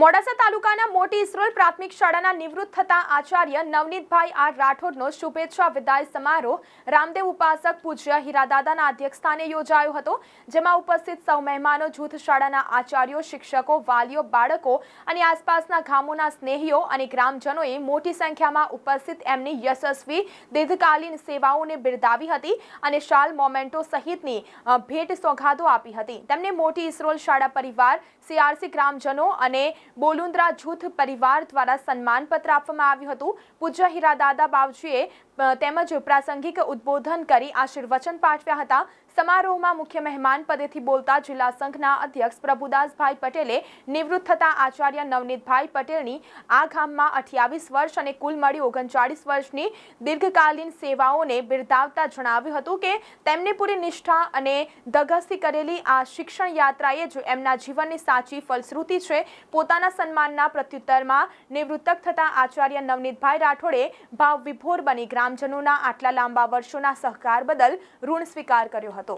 મોડાસા તાલુકાના મોટી ઇસરોલ પ્રાથમિક શાળાના નિવૃત્ત થતા આચાર્ય નવનીતભાઈ આર રાઠોડનો શુભેચ્છા વિદાય સમારોહ રામદેવ ઉપાસક પૂજ્ય હીરાદાદાના અધ્યક્ષસ્થાને યોજાયો હતો, જેમાં ઉપસ્થિત સૌ મહેમાનો, જૂથ શાળાના આચાર્યો, શિક્ષકો, વાલીઓ, બાળકો અને આસપાસના ગામોના સ્નેહીઓ અને ગ્રામજનોએ મોટી સંખ્યામાં ઉપસ્થિત એમની યશસ્વી, દીર્ઘકાલીન સેવાઓને બિરદાવી હતી અને શાલ મોમેન્ટો સહિતની ભેટ સોગાદો આપી હતી. તેમને મોટી ઇસરોલ શાળા પરિવાર સીઆરસી ગ્રામજનો અને બોલુંદ્રા જૂથ પરિવાર દ્વારા સન્માનપત્ર આપવામાં આવ્યું હતું. પૂજ્ય હીરાદાદા બાવજીએ તેમજ પ્રાસંગિક ઉદ્બોધન કરી આશીર્વચન પાઠવ્યા હતા. સમારોહમાં મુખ્ય મહેમાન પદેથી બોલતા જિલ્લા સંઘના અધ્યક્ષ પ્રભુદાસભાઈ પટેલે નિવૃત્ત થતા આચાર્ય નવનીતભાઈ પટેલની આ ગામમાં અઠ્યાવીસ વર્ષ અને કુલ મળી ઓગણચાળીસ વર્ષની દીર્ઘકાલીન સેવાઓને બિરદાવતા જણાવ્યું હતું કે તેમની પૂરી નિષ્ઠા અને ધગસથી કરેલી આ શિક્ષણ યાત્રાએ જ એમના જીવનની સાચી ફલશ્રુતિ છે પોતાના સન્માનના પ્રત્યુત્તરમાં નિવૃત્તક થતા આચાર્ય નવનીતભાઈ રાઠોડે ભાવ વિભોર બની ગ્રામજનોના આટલા લાંબા વર્ષોના સહકાર બદલ ઋણ સ્વીકાર કર્યો હતો.